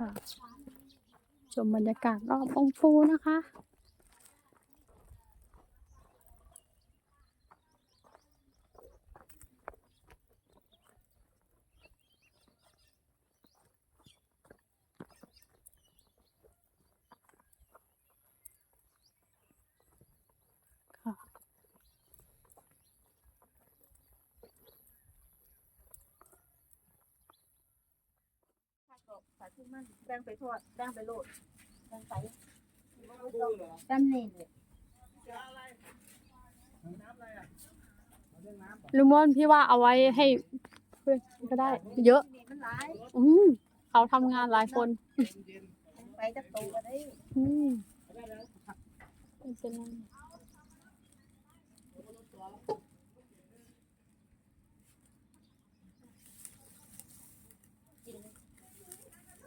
ค่ะ ชมบรรยากาศรอบองค์ฟูนะคะ สาธุมันแบ่งไปทอดแบ่งไปโลดแบ่งไปตำหนิเลยลุงม่อนพี่ว่าเอาไว้ให้เพื่อนก็ได้ เยอะนี่มันหลายอืมเขาทำงานหลายคน ไปจักโตก็ได้อืมไม่เป็นไร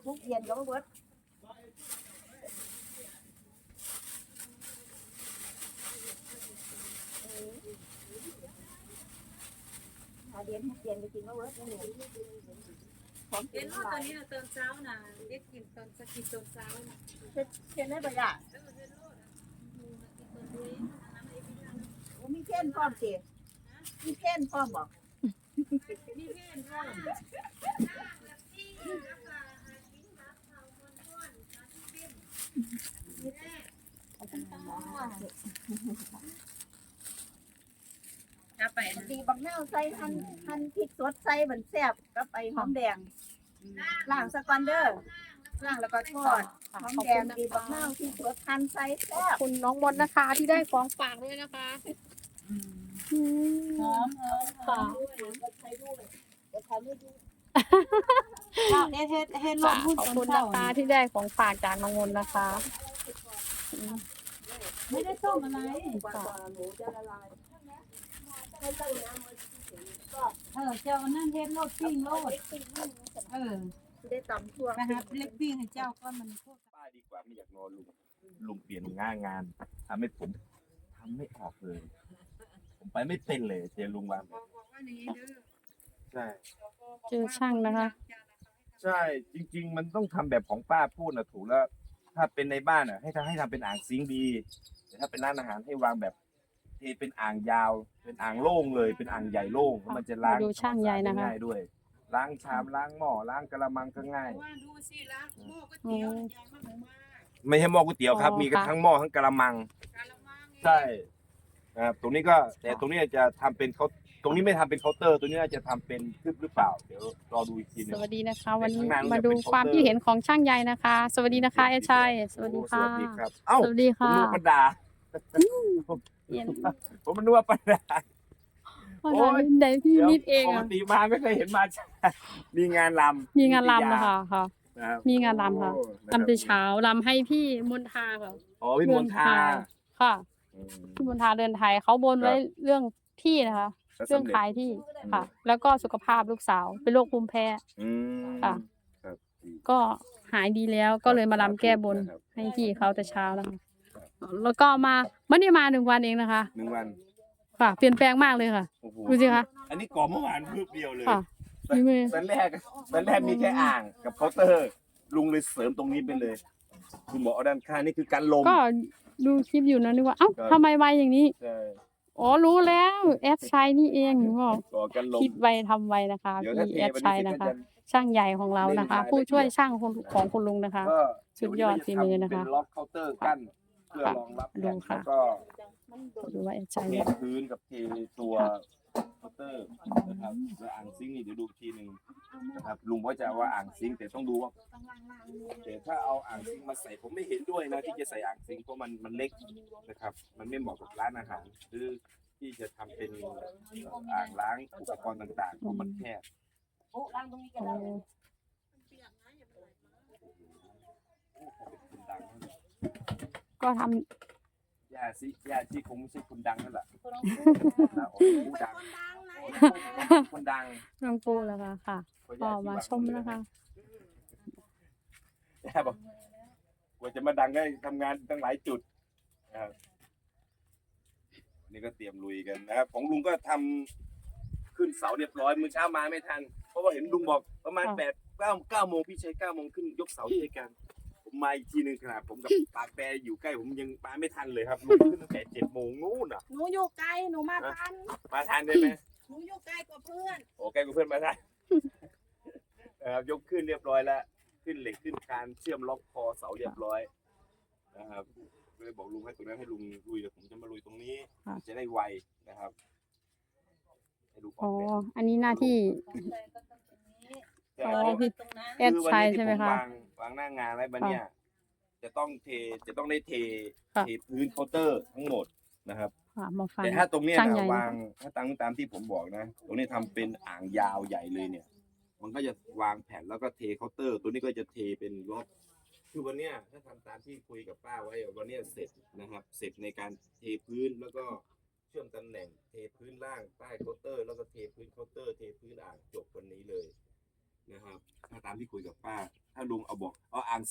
ทุกเย็นก็บ่เบิดหาเดียนทุกเย็นไปกินก็เบิดนี่ของกิเห็นนหว่าตลาอนยนี้นะตอนเช้านะเรียกกินตอนจะกินตอนเช้านะเฮ็ดเฮ็ดได้บ่ล่ะแล้วมันจะโลดอะมูมากินตอนนี้น้ำไอ้พี่น้ำโอ้มีเพ่นพร้อมสิมีเพ่นพร้อมบ่มีเพื่อนด้วย จะไปนะตีบักแนวใส่หั่นหั่นพริกสดใส่บันแซ่บกับไอ้หอมแดงล้างซะก่อนเด้อล้างแล้วก็ทอดค่ะหอมขอบแดคุงณนะตีบักคะนาวที่สดหั่นใส่แซ่ขอบบคุณน้องมดนะคะ ที่ได้ของฝากด้วยนะคะอืมหอมหอมค่ะเฮ็ดเฮ็ดเฮ็ดลค่ะมพูดขอบตอนคุณเช้านะคะที่ได้ของฝากจากน้องมนต์นะคะไม่ได้ต้มอะไรเออเจ้านั่นเฮ็ดโลดปิ้งโลดเออได้ตำทั่วไปหาเล็กปิ้งให้เจ้าก็มันพวกป้าดีกว่าไม่อยากนอนลุงลุงเปลี่ยนง่างานทำให้ผมทำไม่ออกเลย ผมไปไม่เป็นเลยเจอลุงวางแบบใช่ เจอช่างนะคะ ใช่จริง ๆ มันต้องทำแบบของป้าพูดนะถูกแล้ว ถ้าเป็นในบ้านอะ ให้ทำให้ทำเป็นอ่างซิงค์ดีแต่ถ้าเป็นร้านอาหารให้วางแบบเทเป็นอ่างยาว เป็นอ่างโล่งเลย เป็นอ่างใหญ่โล่งเพราะมันจะล้างมาดูช่างใหญ่นะคะ ง่ายด้วย ล้างชามล้างหม้อล้างกระมังก็ง่าย ว่าดูสิละหม้อก๋วยเตี๋ยวยายมากมากไม่ใช่หม้อก๋วยเตี๋ยวครับ อ๋อมีกระค่ะ ทั้งหม้อทั้งกระมัง การละมังใช่นะครับตรงนี้ก็แต่ตรงนี้จะทำเป็นเขา ตรงนี้ไม่ทำเป็นเคาน์เตอร์ ตัวนี้น่าจะทำเป็นทึบหรือเปล่า เดี๋ยวรอดูอีกทีหนึสง วัสดีนะคะ วันนี้ข้างหน้ามันมาจะดูเป็น ความเคาน์เตอร์คิดเห็นของช่างใหญ่นะคะ สวัสดีนะคะเอชัยสวัสดีโอ้ค่ะสวัสดีครับ เอ้าสวัสดีผมค่ะนึกว่าปันดา เย็นผมนึกว่าปันดา โอ้ยไหนพี่เดี๋ยวนิดเองปกอะติมาไม่เคยเห็นมา มีงานลำมีงานรำนะคะค่ะ นะครับมีงานรำค่ะ โอ้รำแต่เช้ารำให้พี่มนทาค่ะ อ๋อพี่มนทาค่ะ อืม พี่มนทาเดินไทยเขาบนไว้เรื่องที่นะคะแล้ว เรื่องสำเร็จขายที่ค่ะ แล้วก็สุขภาพลูกสาวเป็นโรคภูมิแพ้อืมค่ะครับดีก็หายดีแล้วก็เลยมาครับรำแก้บนครับให้พี่เขาแต่เช้าแล้วค่ะแล้วก็มาไม่ได้มาหนึ่งวันเองนะคะหนึ่งวันค่ะ เปลี่ยนแปลงมากเลยค่ะโอ้โหดูสิคะอันนี้ก่อเมื่อวานพืบเดียวเลยค่ะมีมือตอนแรกตอนแรกมีแค่อ่างกับเคาน์เตอร์ลุงเลยเสริมตรงนี้ไปเลย คุณหมอเอาด้านข้างนี่คือการลมก็ดูคลิปอยู่นะนึกว่าเอ้าครับทำไมไวอย่างนี้ใช่ อ๋อรู้แล้วแอดชัยนี่เองหนูบอกก่อการลม คิดไวทำไวนะคะเดี๋ยวถ้าพี่เทแอดวันชัยนี้นะคะก็จะ ช่างใหญ่ของเรานะคะเล่นรายละเอียดผู้ช่วยช่างของของคุณลุงนะคะ ก็สุดยอดฝีมือนะคะเป็นล็อกเคาน์เตอร์กั้นเพื่อรองรับดูแผ่นค่ะแล้วก็ดูว่าแอดชัยเทเนี่ยพื้นกับเทตัว เคาน์เตอร์นะครับแล้วอ่างซิงค์นี่เดี๋ยวดูอีกทีหนึ่งนะครับลุงก็จะเอาว่าอ่างซิงค์แต่ต้องดูว่าแต่ถ้าเอาอ่างซิงค์มาใส่ผมไม่เห็นด้วยนะที่จะใส่อ่างซิงค์เพราะมันมันเล็กนะครับ มันไม่เหมาะกับร้านอาหารหรือที่จะทำเป็นอ่างล้างอุปกรณ์ต่างๆเพราะมันแคบโอ้โอ้เขาเป็นคนดังนั่นแหละก็ทำ ย่าซิย่าชีคงไม่ใช่คนดังนั่นแหละนะโอ้ผู้ดังคนดังน้องปูแล้วค่ะค่ะเพราะก็ย่ชีมาบงชมนะคะย่าบอกกว่าจะมาดังได้ทำงานตั้งหลายจุดนะครับวันนี่ก็เตรียมลุยกันนะครับ ของลุงก็ทำขึ้นเสาเรียบร้อยมื้อเช้ามาไม่ทัน เพราะว่าเห็นลุงบอกประมาณค่ะแปดเก้าเก้าโมงพี่ใช้เก้าโมงขึ้นยกเสาด้วยกันผ มมาอีกทีหนึ่งขนาดผมกับปากแปรอยู่ใกล้ผมยังมาไม่ทันเลยครับลุงขึ้นตั้งแต่เจ็ดโมงนู่นอะหนูอยู่ไกลหนูมาทันมาทันได้ไหมหนูอยู่ไกลกว่าเพื่อนโอ้แกกับเพื่อนมาทันเออยกขึ้นเรียบร้อยแล้ว ขึ้นเหล็กขึ้นคานเชื่อมล็อกคอเสาเรียบร้อยนะครับก็เลยบอกลุงให้ตรงนั้นให้ลุงลุยเดี๋ยวผมจะมาลุยตรงนี้ ค่ะ จะได้ไวนะครับให้ลุงออ๋ออกแบบอันนี้หน้าที่แต่อ๋อว่าพี่แอดคือวันชัยนี้ใช่ที่ไหผมมคะวาง วางหน้างานไว้บันเนี่ย จะต้องเทจะต้องได้เทค่ะ เทพื้นเคาน์เตอร์ทั้งหมดนะครับ ค่ะมาฟัง แต่ถ้าตรงเนี้ยช่างนะใหญ่นะคะวางถ้าตามตามที่ผมบอกนะ ตรงนี้ทำเป็นอ่างยาวใหญ่เลยเนี่ย มันก็จะวางแผ่นแล้วก็เทเคาน์เตอร์ ตัวนี้ก็จะเทเป็นล็อกคือวันเนี้ยถ้าทำตามที่คุยกับป้าไว้อะวันเนี้ยเสร็จนะครับ เสร็จในการเทพื้นแล้วก็เชื่อมตำแหน่งเท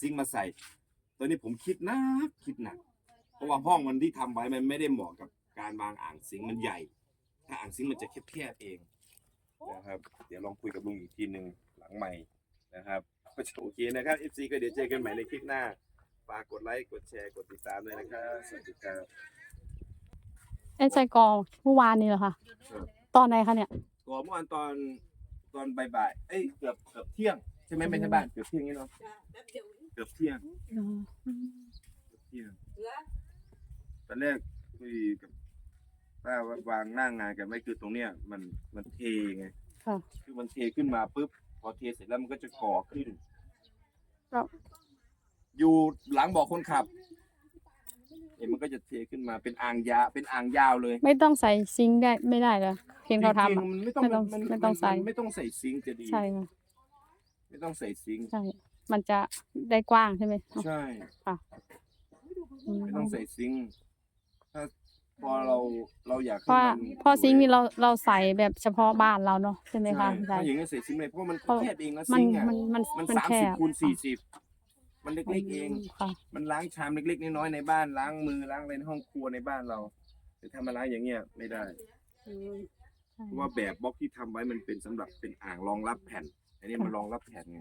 ซิงค์มาใส่ ตอนนี้ผมคิดหนักคิดหนัก เพราะว่าห้องมันที่ทำไว้มันไม่ได้เหมาะกับการวางอ่างซิงค์มันใหญ่ ถ้าอ่างซิงค์มันจะแคบๆเองนะครับ เดี๋ยวลองคุยกับลุงอีกทีหนึ่งหลังใหม่นะครับก็จะโอเคนะครับ FC ก็เดี๋ยวเจอกันใหม่ในคลิปหน้าฝากกดไลค์กดแชร์กดติดตามด้วยนะครับสวัสดีครับเอสไซกอเมื่อวานนี้เหรอคะครับ ตอนไหนคะเนี่ย ก่อนเมื่อวานตอนตอนบ่ายๆเอ้ยเกือบเกือบเที่ยงใช่ไหมไม่ใช่บ้านเกือบเที่ยงนี่เนาะ แป๊บเดียวเกือบเที่ยงอ๋อเกือบเที่ยงเหลือตอนแรกคุยกับป้าว่าวางหน้างานกันไว้คือตรงเนี้ยมันมันเทไงค่ะคือมันเทขึ้นมาปุ๊บพอเทเสร็จแล้วมันก็จะก่อขึ้นครับอยู่หลังเบอกคนขับเห็นมันก็จะเทขึ้นมาเป็นอ่างยาเป็นอ่างยาวเลยไม่ต้องใส่ซิงค์ได้ไม่ได้เหรอเพียงเขาทำจริอะ งๆมันไม่ต้องไม่ต้องมันไม่ต้องใส่ มันไม่ต้องใส่ซิงค์จะดี ใช่ค่ะไม่ต้องใส่ซิงค์ใช่ มันจะได้กว้างใช่ไหมใช่อืมไม่ต้องใส่ซิงค์ถ้าพอเราเราอยากเพราะว่าให้มันเพอซิงค์นี่เราเราใส่แบบเฉพาะบ้านเราเนาะใช่ไหมใช่คะถ้าใช่อย่างนี้ใส่ซิงค์เลยเพราะมันเพราะ แคบเองนะมัซินงค์อะมันมันมันมันสามแคสิบบคูณสี่สิบมันเล็กๆเอง ค่ะ มันล้างชามเล็กๆน้อยๆในบ้านล้างมือล้างอะไรในห้องครัวในบ้านเราแต่ถ้ามาล้างอย่างเงี้ยไม่ได้ เพราะว่าแบบบล็อกที่ทำไว้มันเป็นสำหรับเป็นอ่างรองรับแผ่น อันนี้มันรองรับแผ่นไง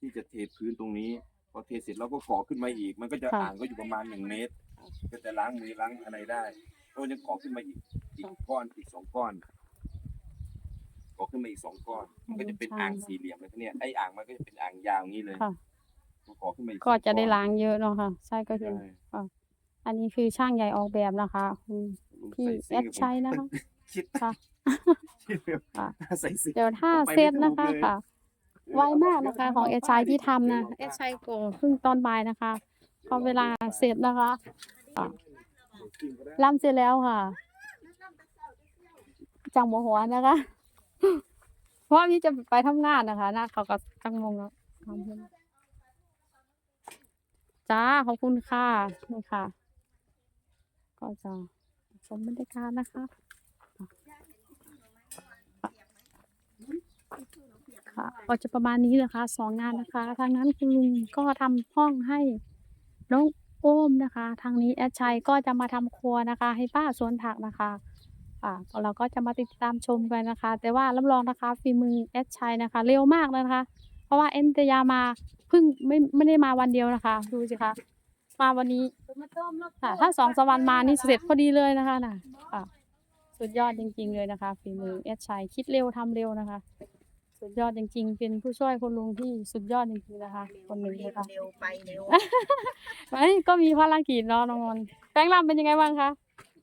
ที่จะเทพื้นตรงนี้ พอเทเสร็จเราก็ก่อขึ้นมาอีก มันก็จะค่ะ อ่างก็อยู่ประมาณหนึ่งเมตร ก็จะล้างมือล้างอะไรได้ก็ยังก่อขึ้นมาอีกอีกก้อนอีกสองก้อนก่อขึ้นมาอีกสองก้อน มันก็จะเป็นอ่างสี่เหลี่ยมเลยทีเนี้ยไอ้อ่างมันก็จะเป็นอ่างยาวอย่างนี้เลยค่ะก็ก่อขึ้นมาอีกก็จะได้สองก้อนล้างเยอะเนาะค่ะ ใช่ก็คือใช่อันนี้คือช่างใหญ่ออกแบบนะคะคุณลุงพี่ใส่แอซิงดค์ชัยนะคะ คิดค่ะ คิดเร็วค่ะ ใส่ซิงค์เดี๋ยวถ้าไปไม่เสร็จนะถูคะกเลยค่ะ ไวมากนะคะ ของเอดชัยที่ทำนะเอดชัยโกเพิ่งตอนบ่ายนะคะพอเวลาเสร็จนะคะค่ะล่ำเสร็จแล้วค่ะจังโมโหนะคะ เพราะว่าพี่จะไปทำงานนะคะนะเขาก็จังมงแล้วทำเพิ่นจ้าขอบคุณค่ะนี่ค่ะ ก็จะชมบรรยากาศนะคะ ค่ะก็จะประมาณนี้นะคะสองงานนะคะ ทางนั้นคุณลุงก็ทำห้องให้น้องโอมนะคะ ทางนี้แอดชัยก็จะมาทำครัวนะคะ ให้ป้าสวนผักนะคะอ่าเราก็จะมาติดตามชมกันนะคะ แต่ว่ารับรองนะคะฝีมือแอดชัยนะคะ เร็วมากเลยนะคะ เพราะว่าเอ็นตยามาเพิ่งไม่ไม่ได้มาวันเดียวนะคะ ดูสิคะมาวันนี้ค่ะถ้าสองสามวันมานี่เสร็จพอดีเลยนะคะน่ะค่ะ สุดยอดจริง ๆ เลยนะคะฝีมือแอดชัยคิดเร็วทำเร็วนะคะ สุดยอดจริงๆ เป็นผู้ช่วยคุณลุงที่สุดยอดจริงๆนะคะ คนหนึ่งเร็นะวคะเร็วไปเร็วไม่ก็มีภารกิจเนาะน้องมนต์แป้งลำเป็นยังไงบ้างคะ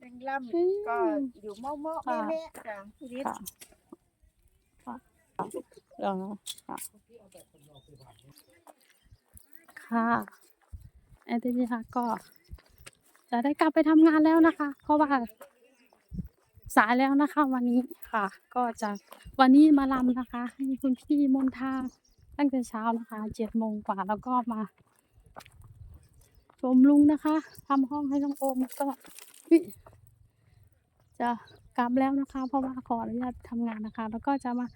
แรงล่ำก็อยู่เมาเมาะค่ะแม่ๆจ้ะชีวิตค่ะค่ะเดี๋ยวนะค่ะค่ะแอนตี้ค่ะก็จะได้กลับไปทำงานแล้วนะคะ เพราะว่า สายแล้วนะคะ วันนี้ค่ะ ก็จะวันนี้มาลำนะคะให้คุณพี่มนทาตั้งแต่เช้านะคะเจ็ดโมงกว่าแล้วก็มาชมลุงนะคะทำห้องให้น้องโอมก็วิจะกลับแล้วนะคะ เพราะว่าขออนุญาตทำงานนะคะ แล้วก็จะมา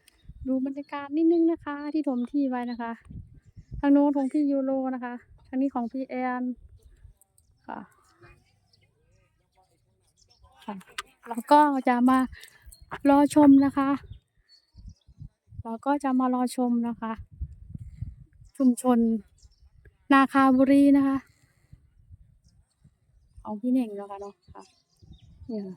ดูบรรยากาศนิดนึงนะคะ ที่ถมที่ไว้นะคะ ทางโน้นของพี่ยูโรนะคะทางนี้ของพี่แอนค่ะค่ะ แล้วก็จะมารอชมนะคะ เราก็จะมารอชมนะคะ ชุมชนนาคาบุรีนะคะของพี่เน่งแล้วกันเนาะค่ะเนี่ยค่ะ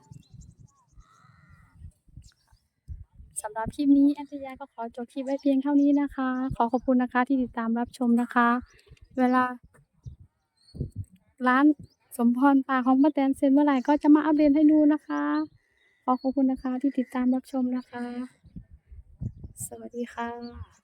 สำหรับคลิปนี้แอนตยาก็ขอจบคลิปไว้เพียงเท่านี้นะคะ ขอขอบคุณนะคะที่ติดตามรับชมนะคะ เวลาร้าน สมพรป่าของป้าแตนเซ็นเมื่อไหร่ก็จะมาอัปเดตให้ดูนะคะ ขอขอบคุณนะคะที่ติดตามรับชมนะคะ สวัสดีค่ะ